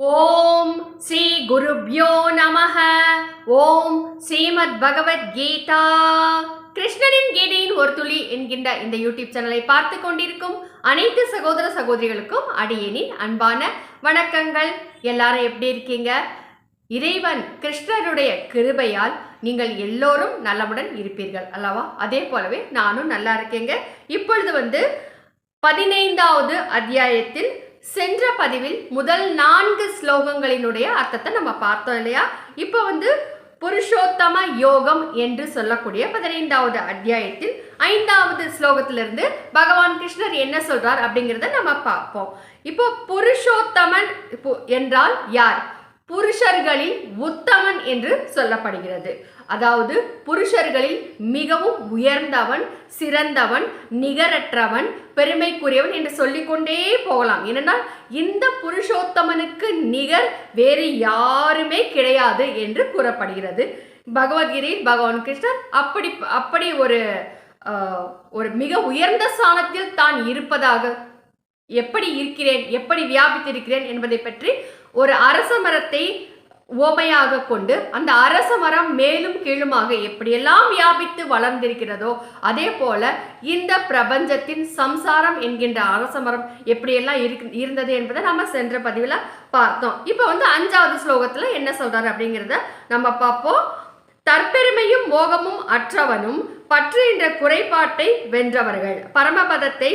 ஓம் ஸ்ரீ குருப்யோ நமக ஓம் ஸ்ரீமத் பகவத்கீதா கிருஷ்ணனின் கீதையின் ஒரு துளி என்கின்ற இந்த யூடியூப் சேனலை பார்த்து கொண்டிருக்கும் அனைத்து சகோதர சகோதரிகளுக்கும் அடியேனின் அன்பான வணக்கங்கள். எல்லாரும் எப்படி இருக்கீங்க? இறைவன் கிருஷ்ணருடைய கிருபையால் நீங்கள் எல்லோரும் நலமுடன் இருப்பீர்கள் அல்லவா? அதே போலவே நானும் நல்லா இருக்கேங்க. இப்பொழுது வந்து பதினைந்தாவது அத்தியாயத்தில் சென்ற பதிவில் முதல் நான்கு ஸ்லோகங்களினுடைய அர்த்தத்தை நம்ம பார்த்தோம் இல்லையா? இப்போ வந்து புருஷோத்தம யோகம் என்று சொல்லக்கூடிய பதினைந்தாவது அத்தியாயத்தில் ஐந்தாவது ஸ்லோகத்திலிருந்து பகவான் கிருஷ்ணர் என்ன சொல்றார் அப்படிங்கிறத நம்ம பார்ப்போம். இப்போ புருஷோத்தமன் இப்போ என்றால் யார்? புருஷர்களில் உத்தமன் என்று சொல்லப்படுகிறது. அதாவது புருஷர்களில் மிகவும் உயர்ந்தவன் சிறந்தவன் நிகரற்றவன் பெருமைக்குரியவன் என்று சொல்லிக்கொண்டே போகலாம். என்னென்னா இந்த புருஷோத்தமனுக்கு நிகர் வேறு யாருமே கிடையாது என்று கூறப்படுகிறது. பகவத்கீதையில் பகவான் கிருஷ்ணர் அப்படி அப்படி ஒரு ஒரு மிக உயர்ந்த ஸ்தானத்தில் தான் இருப்பதாக எப்படி இருக்கிறேன் எப்படி வியாபித்திருக்கிறேன் என்பதை பற்றி ஒரு அரச மரத்தை ஓமையாக கொண்டு அந்த அரச மரம் மேலும் கீழுமாக எப்படியெல்லாம் வியாபித்து வளர்ந்திருக்கிறதோ அதே போல இந்த பிரபஞ்சத்தின் சம்சாரம் என்கின்ற அரச மரம் எப்படியெல்லாம் இருக்கு இருந்தது என்பதை நம்ம சென்ற பதிவில் பார்த்தோம். இப்போ வந்து அஞ்சாவது ஸ்லோகத்தில் என்ன சொல்கிறார் அப்படிங்கிறத நம்ம பார்ப்போம். தற்பெருமையும் மோகமும் அற்றவனும் பற்று என்ற குறைபாட்டை வென்றவர்கள். பரமபதத்தை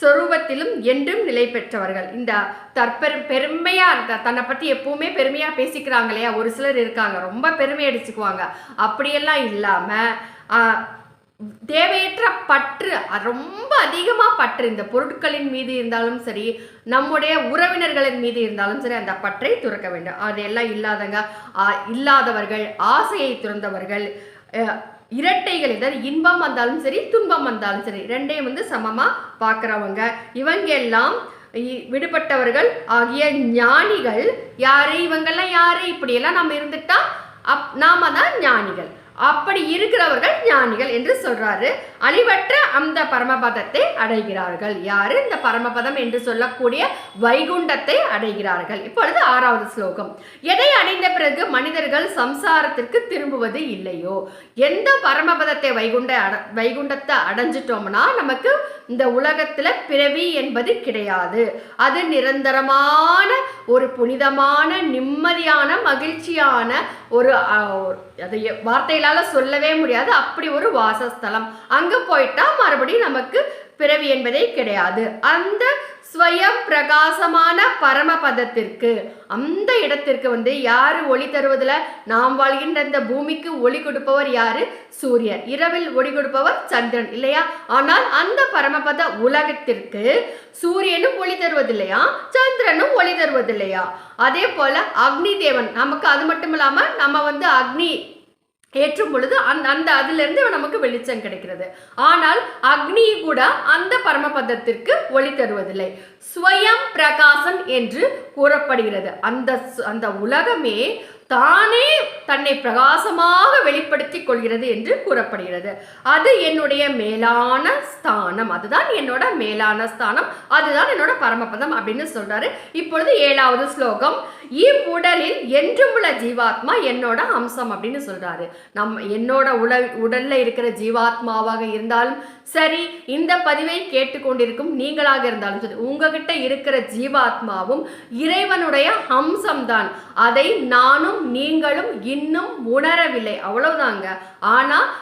சொரூபத்திலும் என்றும் நிலை பெற்றவர்கள். இந்த தற்பெரு பெருமையாக இருந்த தன்னை பற்றி எப்பவுமே பெருமையாக பேசிக்கிறாங்க இல்லையா ஒரு சிலர் இருக்காங்க. ரொம்ப பெருமை அடிச்சுக்குவாங்க. அப்படியெல்லாம் இல்லாமல் தேவையற்ற பற்று ரொம்ப அதிகமாக பற்று இந்த பொருட்களின் மீது இருந்தாலும் சரி நம்முடைய உறவினர்களின் மீது இருந்தாலும் சரி அந்த பற்றை துறக்க வேண்டும். அதெல்லாம் இல்லாதங்க இல்லாதவர்கள் ஆசையை துறந்தவர்கள் இரட்டைகள் இதர் இன்பம் வந்தாலும் சரி துன்பம் வந்தாலும் சரி ரெண்டையும் வந்து சமமாக பார்க்குறவங்க. இவங்க எல்லாம் இ- விடுபட்டவர்கள் ஆகிய ஞானிகள். யாரு? இவங்கெல்லாம் யாரு? இப்படியெல்லாம் நம்ம இருந்துட்டா அப் நாம தான் ஞானிகள். அப்படி இருக்கிறவர்கள் ஞானிகள் என்று சொல்றாரு. அழிவற்ற அந்த பரமபதத்தை அடைகிறார்கள். யாரு? இந்த பரமபதம் என்று சொல்லக்கூடிய வைகுண்டத்தை அடைகிறார்கள். இப்பொழுது ஆறாவது ஸ்லோகம். எதை அடைந்த பிறகு மனிதர்கள் சம்சாரத்திற்கு திரும்புவது இல்லையோ? எந்த பரமபதத்தை வைகுண்ட அட வைகுண்டத்தை அடைஞ்சிட்டோம்னா நமக்கு இந்த உலகத்துல பிறவி என்பது கிடையாது. அது நிரந்தரமான ஒரு புனிதமான நிம்மதியான மகிழ்ச்சியான ஒரு அதை வார்த்தையில் வார்த்தைகளால சொல்லவே முடியாது. அப்படி ஒரு வாசஸ்தலம். அங்கே போயிட்டா மறுபடியும் நமக்கு பிறவி என்பதே கிடையாது. அந்த ஸ்வயம் பிரகாசமான பரமபதத்திற்கு அந்த இடத்திற்கு வந்து யாரு ஒளி தருவதில் நாம் வாழ்கின்ற இந்த பூமிக்கு ஒளி கொடுப்பவர் யாரு? சூரியன். இரவில் ஒளி கொடுப்பவர் சந்திரன் இல்லையா? ஆனால் அந்த பரமபத உலகத்திற்கு சூரியனும் ஒளி தருவதில்லையா? சந்திரனும் ஒளி தருவதில்லையா? அதே போல அக்னி தேவன் நமக்கு அது மட்டும் இல்லாமல் நம்ம வந்து அக்னி ஏற்றும் பொழுது அந்த அந்த அதிலிருந்து நமக்கு வெளிச்சம் கிடைக்கிறது. ஆனால் அக்னி கூட அந்த பரமபதத்திற்கு ஒளி தருவதில்லை. ஸ்வயம் பிரகாசன் என்று கூறப்படுகிறது. அந்த அந்த உலகமே தானே தன்னை பிரகாசமாக வெளிப்படுத்திக் கொள்கிறது என்று கூறப்படுகிறது. அது என்னுடைய மேலான ஸ்தானம். அதுதான் என்னோட மேலான ஸ்தானம். அதுதான் என்னோட பரமபதம் அப்படின்னு சொல்றாரு. இப்பொழுது ஏழாவது ஸ்லோகம். இவ்வுடலில் என்றும் உள்ள ஜீவாத்மா என்னோட அம்சம் அப்படின்னு சொல்றாரு. நம் என்னோட உடல் உடல்ல இருக்கிற ஜீவாத்மாவாக இருந்தாலும் சரி இந்த பதிவை கேட்டுக்கொண்டிருக்கும் நீங்களாக இருந்தாலும் சரி உங்ககிட்ட இருக்கிற ஜீவாத்மாவும் இறைவனுடைய அம்சம்தான். அதை நானும் நீங்களும் இன்னும் உணரவில்லை. அவ்வளவுதாங்க. ஆனா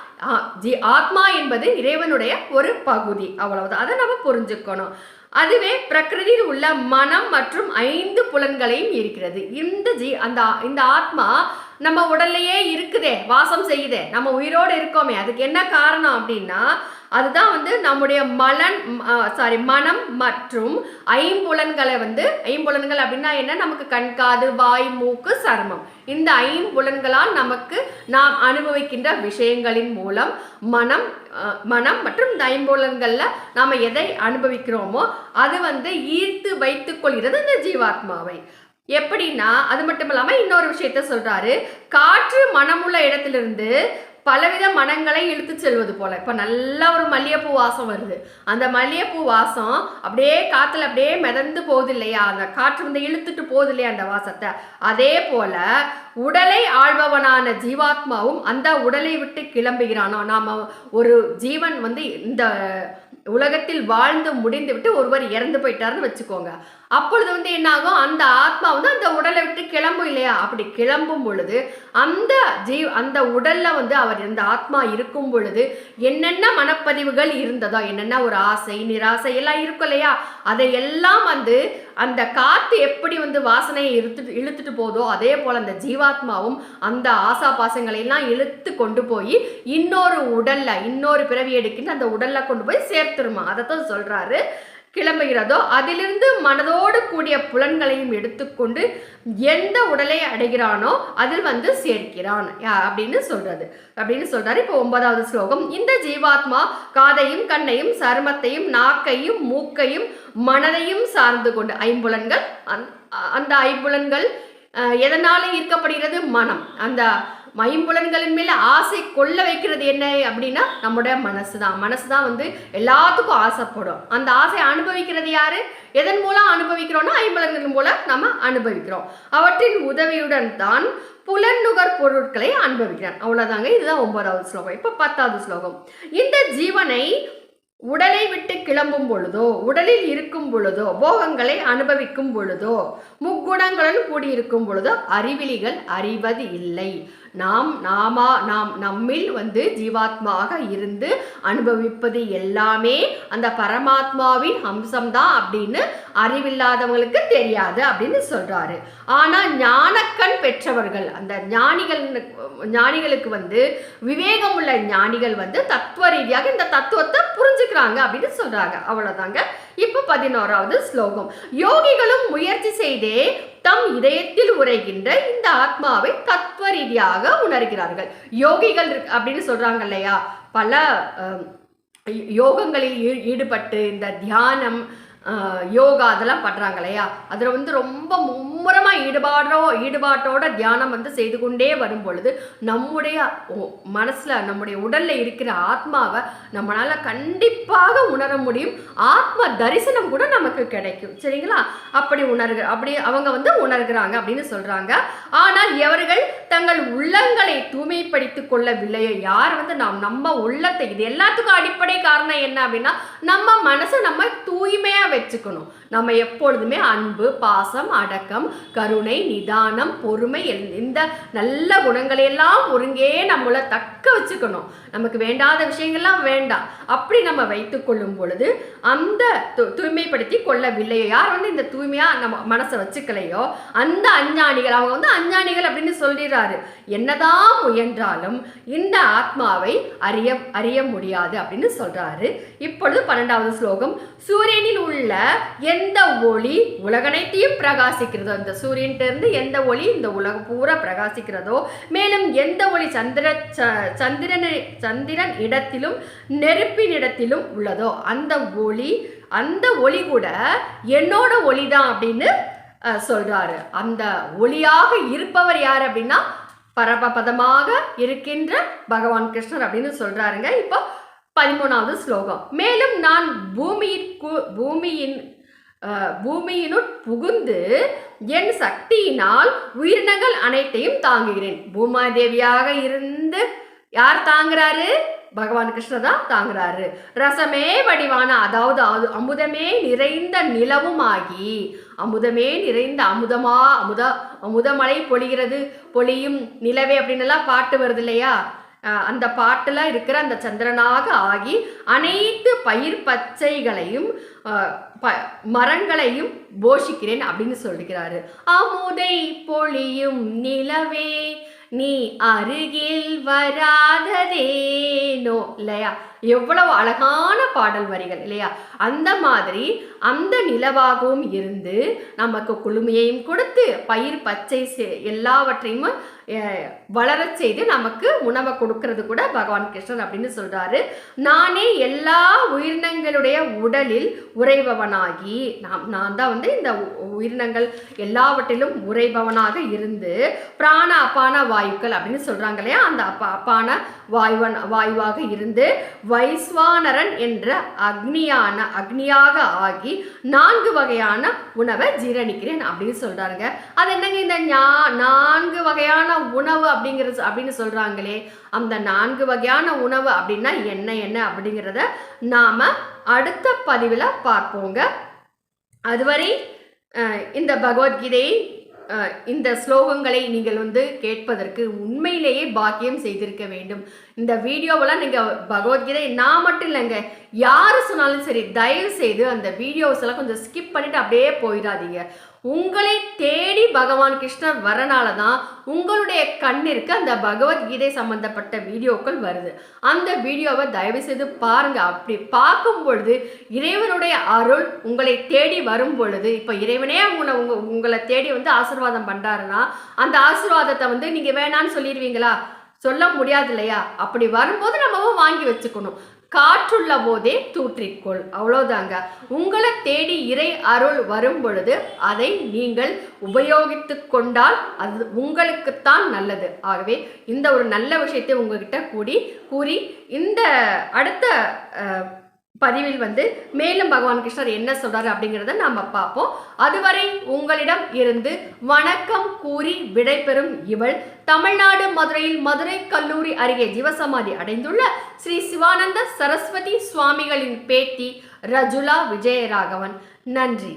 ஜி- ஆத்மா என்பது இறைவனுடைய ஒரு பகுதி. அவ்வளவுதான். அதை நம்ம புரிஞ்சுக்கணும். அதுவே பிரகிருதியில் உள்ள மனம் மற்றும் ஐந்து புலன்களையும் இருக்கிறது இந்த ஜி அந்த இந்த ஆத்மா நம்ம உடல்லையே இருக்குதே வாசம் செய்யுதே. நம்ம உயிரோடு இருக்கோமே. அதுக்கு என்ன காரணம் அப்படின்னா அதுதான் வந்து நம்முடைய மலன் சாரி மனம் மற்றும் ஐம்புலன்களை வந்து ஐம்புலன்கள் அப்படின்னா என்ன? நமக்கு கண் காது வாய் மூக்கு சருமம். இந்த ஐம்புலன்களால் நமக்கு நாம் அனுபவிக்கின்ற விஷயங்களின் மூலம் மனம் மனம் மற்றும் இந்த ஐம்புலன்களில் நாம் எதை அனுபவிக்கிறோமோ அது வந்து ஈர்த்து வைத்துக் கொள்கிறது இந்த ஜீவாத்மாவை. எப்படின்னா அது மட்டும் இல்லாமல் இன்னொரு விஷயத்த சொல்றாரு. காற்று மனமுள்ள இடத்திலிருந்து பலவித மனங்களை இழுத்து செல்வது போல. இப்போ நல்ல ஒரு மல்லிகைப்பூ வாசம் வருது. அந்த மல்லிகைப்பூ வாசம் அப்படியே காற்றுல அப்படியே மிதந்து போகுது இல்லையா? அந்த காற்று வந்து இழுத்துட்டு போகுது இல்லையா அந்த வாசத்தை? அதே போல உடலை ஆள்பவனான ஜீவாத்மாவும் அந்த உடலை விட்டு கிளம்புகிறானோ? நாம ஒரு ஜீவன் வந்து இந்த உலகத்தில் வாழ்ந்து முடிந்து விட்டு ஒருவர் இறந்து போயிட்டாருன்னு வச்சுக்கோங்க. அப்பொழுது வந்து என்னாகும்? அந்த ஆத்மா வந்து அந்த உடலை விட்டு கிளம்பும் இல்லையா? அப்படி கிளம்பும் பொழுது அந்த ஜீவ் அந்த உடல்ல வந்து அவர் இந்த ஆத்மா இருக்கும் பொழுது என்னென்ன மனப்பதிவுகள் இருந்ததோ என்னென்ன ஒரு ஆசை நிராசை எல்லாம் இருக்கும் இல்லையா? அதையெல்லாம் வந்து அந்த காத்து எப்படி வந்து வாசனையை இழுத்துட்டு இழுத்துட்டு போதோ அதே போல அந்த ஜீவாத்மாவும் அந்த ஆசா பாசங்களை எல்லாம் இழுத்து கொண்டு போய் இன்னொரு உடல்ல இன்னொரு பிறவி எடுக்கின்ற அந்த உடல்ல கொண்டு போய் சேர்த்துருமா? அதைத்தான் சொல்றாரு. கிளம்புகிறதோ அதிலிருந்து மனதோடு கூடிய புலன்களையும் எடுத்துக்கொண்டு எந்த உடலை அடைகிறானோ அதில் வந்து சேர்க்கிறான். அப்படின்னு சொல்றது. அப்படின்னு சொல்றாரு. இப்போ ஒன்பதாவது ஸ்லோகம். இந்த ஜீவாத்மா காதையும் கண்ணையும் சருமத்தையும் நாக்கையும் மூக்கையும் மனதையும் சார்ந்து கொண்டு ஐம்புலன்கள் அந்த- அந்த ஐம்புலன்கள் எதனால ஈர்க்கப்படுகிறது? மனம். அந்த மைம்புலன்களின் மேல ஆசை கொள்ள வைக்கிறது என்ன அப்படின்னா நம்முடைய மனசு தான் மனசு தான் வந்து எல்லாத்துக்கும் ஆசைப்படும். அந்த ஆசையை அனுபவிக்கிறது யாரு? எதன் மூலம் அனுபவிக்கிறோம்னா ஐம்புலன்களின் மூலம் நம்ம அனுபவிக்கிறோம். அவற்றின் உதவியுடன் தான் புலன்நுகர் பொருட்களை அனுபவிக்கிறான். அவ்வளவுதாங்க. இதுதான் ஒன்பதாவது ஸ்லோகம். இப்போ பத்தாவது ஸ்லோகம். இந்த ஜீவனை உடலை விட்டு கிளம்பும் பொழுதோ உடலில் இருக்கும் பொழுதோ போகங்களை அனுபவிக்கும் பொழுதோ முக்குணங்களுடன் கூடியிருக்கும் பொழுதோ அறிவிலிகள் அறிவது இல்லை. நாம் நாமா நாம் நம்மில் வந்து ஜீவாத்மாக இருந்து அனுபவிப்பது எல்லாமே அந்த பரமாத்மாவின் அம்சம்தான் அப்படின்னு அறிவில்லாதவங்களுக்கு தெரியாது அப்படின்னு சொல்றாரு. ஆனா ஞானக்கண் பெற்றவர்கள் அந்த ஞானிகள் ஞானிகளுக்கு வந்து விவேகம் உள்ள ஞானிகள் வந்து தத்துவ ரீதியாக இந்த தத்துவத்தை புரிஞ்சுக்கிறாங்க அப்படின்னு சொல்றாங்க. அவ்வளவுதாங்க. இப்போ பதினோராவது ஸ்லோகம். யோகிகளும் முயற்சி செய்தே தம் இதயத்தில் உரைகின்ற இந்த ஆத்மாவை தத்துவ ரீதியாக உணர்கிறார்கள். யோகிகள் அப்படின்னு சொல்றாங்க இல்லையா பல யோகங்களில் ஈடுபட்டு இந்த தியானம் யோகா அதெல்லாம் பண்ணுறாங்க இல்லையா? அதில் வந்து ரொம்ப மும்முரமாக ஈடுபாடோ ஈடுபாட்டோட தியானம் வந்து செய்து கொண்டே வரும் பொழுது நம்முடைய மனசில் நம்முடைய உடலில் இருக்கிற ஆத்மாவை நம்மளால கண்டிப்பாக உணர முடியும். ஆத்ம தரிசனம் கூட நமக்கு கிடைக்கும். சரிங்களா? அப்படி உணர்கிற அப்படி அவங்க வந்து உணர்கிறாங்க அப்படின்னு சொல்கிறாங்க ஆனால் எவர்கள் தங்கள் உள்ளங்களை தூய்மைப்படுத்திக் கொள்ளவில்லையோ யார் வந்து நாம் நம்ம உள்ளத்தை இது எல்லாத்துக்கும் அடிப்படை காரணம் என்ன அப்படின்னா நம்ம மனசை நம்ம தூய்மையாக வச்சுக்கணும். நம்ம எப்பொழுதுமே அன்பு பாசம் அடக்கம் கருணை நிதானம் பொறுமை எல்- இந்த நல்ல குணங்களை எல்லாம் ஒருங்கே நம்மளை தக்க வச்சுக்கணும். நமக்கு வேண்டாத விஷயங்கள்லாம் வேண்டாம். அப்படி நம்ம வைத்து கொள்ளும் பொழுது அந்த தூய்மைப்படுத்தி கொள்ளவில்லையோ யார் வந்து இந்த தூய்மையா நம்ம மனசை வச்சுக்கலையோ அந்த அஞ்ஞானிகள் அவங்க வந்து அஞ்ஞானிகள் அப்படின்னு சொல்லிடுறாரு. என்னதான் முயன்றாலும் இந்த ஆத்மாவை அறிய அறிய முடியாது அப்படின்னு சொல்றாரு. இப்பொழுது பன்னெண்டாவது ஸ்லோகம் சூரியனில் உள்ள எந்த ஒளி உலகனைத்தையும் பிரகாசிக்கிறதோ இந்த சூரியன்ட்ட இருந்து எந்த ஒளி இந்த உலகம் பூரா பிரகாசிக்கிறதோ மேலும் எந்த ஒளி சந்திர ச- சந்திரன் இடத்திலும் நெருப்பின் இடத்திலும் உள்ளதோ? அந்த ஒளி அந்த ஒளி கூட என்னோட ஒளி தான் அப்படின்னு சொல்றாரு. அந்த ஒளியாக இருப்பவர் யார் அப்படின்னா பரபதமாக இருக்கின்ற பகவான் கிருஷ்ணர் அப்படின்னு சொல்றாருங்க. இப்போ பதிமூணாவது ஸ்லோகம். மேலும் நான் பூமியிற்கு பூமியின் பூமியினுள் பூமியினுட் புகுந்து என் சக்தியினால் உயிரினங்கள் அனைத்தையும் தாங்குகிறேன். பூமாதேவியாக இருந்து யார் தாங்குறாரு? பகவான் கிருஷ்ணர் தான் தாங்குறாரு. ரசமே வடிவான அதாவது அது அமுதமே நிறைந்த நிலவுமாகி அமுதமே நிறைந்த அமுதமா அமுத அமுதமலை பொழிகிறது பொழியும் நிலவே அப்படின்னு எல்லாம் பாட்டு வருது இல்லையா? அந்த பாட்டுல இருக்கிற அந்த சந்திரனாக ஆகி அனைத்து பயிர் பச்சைகளையும் ப- மரங்களையும் போஷிக்கிறேன் அப்படின்னு சொல்லிக்கிறாரு அமுதை பொழியும் நிலவே നീ അരികിൽ വരാതേനോ ലയ. எவ்வளவு அழகான பாடல் வரிகள் இல்லையா? அந்த மாதிரி அந்த நிலவாகவும் இருந்து நமக்கு குளுமையையும் கொடுத்து பயிர் பச்சை எல்லாவற்றையும் வளர செய்து நமக்கு உணவை கொடுக்கறது கூட பகவான் கிருஷ்ணன் அப்படின்னு சொல்றாரு. நானே எல்லா உயிரினங்களுடைய உடலில் உறைபவனாகி நாம் நான் தான் வந்து இந்த உயிரினங்கள் எல்லாவற்றிலும் உறைபவனாக இருந்து பிராண அப்பான வாயுக்கள் அப்படின்னு சொல்றாங்க இல்லையா? அந்த அப்பா அப்பான வாயுவன் வாயுவாக இருந்து வைஸ்வானரன் என்ற அக்னியான அக்னியாக ஆகி நான்கு வகையான உணவை ஜீரணிக்கிறேன் அப்படின்னு சொல்றாருங்க. அது என்னங்க இந்த ஞா- நான்கு வகையான உணவு அப்படிங்கிறது அப்படின்னு சொல்றாங்களே. அந்த நான்கு வகையான உணவு அப்படின்னா என்ன என்ன அப்படிங்கிறத நாம அடுத்த பதிவில் பார்ப்போங்க. அதுவரை இந்த பகவத்கீதையை இந்த ஸ்லோகங்களை நீங்கள் வந்து கேட்பதற்கு உண்மையிலேயே பாக்கியம் செய்திருக்க வேண்டும். இந்த வீடியோவெல்லாம் நீங்கள் பகவத்கீதை நான் மட்டும் இல்லைங்க. யார் சொன்னாலும் சரி தயவு செய்து அந்த வீடியோஸ் எல்லாம் கொஞ்சம் ஸ்கிப் பண்ணிட்டு அப்படியே போயிடாதீங்க. உங்களை தேடி பகவான் கிருஷ்ணர் வரனால தான் உங்களுடைய கண்ணிற்கு அந்த பகவத்கீதை சம்பந்தப்பட்ட வீடியோக்கள் வருது. அந்த வீடியோவை தயவு செய்து பாருங்க. அப்படி பார்க்கும் பொழுது இறைவனுடைய அருள் உங்களை தேடி வரும் பொழுது இப்போ இறைவனே உங்களை உங்க உங்களை தேடி வந்து ஆசீர்வாதம் பண்ணாருன்னா அந்த ஆசிர்வாதத்தை வந்து நீங்க வேணான்னு சொல்லிடுவீங்களா? சொல்ல முடியாது இல்லையா அப்படி வரும்போது நம்மவும் வாங்கி வச்சுக்கணும். காற்றுள்ள போதே தூற்றிக்கொள். அவ்வளோதாங்க உங்களை தேடி இறை அருள் வரும் பொழுது அதை நீங்கள் உபயோகித்து கொண்டால் அது உங்களுக்குத்தான் நல்லது. ஆகவே இந்த ஒரு நல்ல விஷயத்தை உங்ககிட்ட கூடி கூறி இந்த அடுத்த பதிவில் வந்து மேலும் பகவான் கிருஷ்ணர் என்ன சொல்றாரு அப்படிங்கிறத நாம பார்ப்போம். அதுவரை உங்களிடம் இருந்து வணக்கம் கூறி விடைபெறும் இவள் தமிழ்நாடு மதுரையில் மதுரை கல்லூரி அருகே ஜீவசமாதி அடைந்துள்ள ஸ்ரீ சிவானந்த சரஸ்வதி சுவாமிகளின் பேத்தி ரஜுலா விஜயராகவன். நன்றி.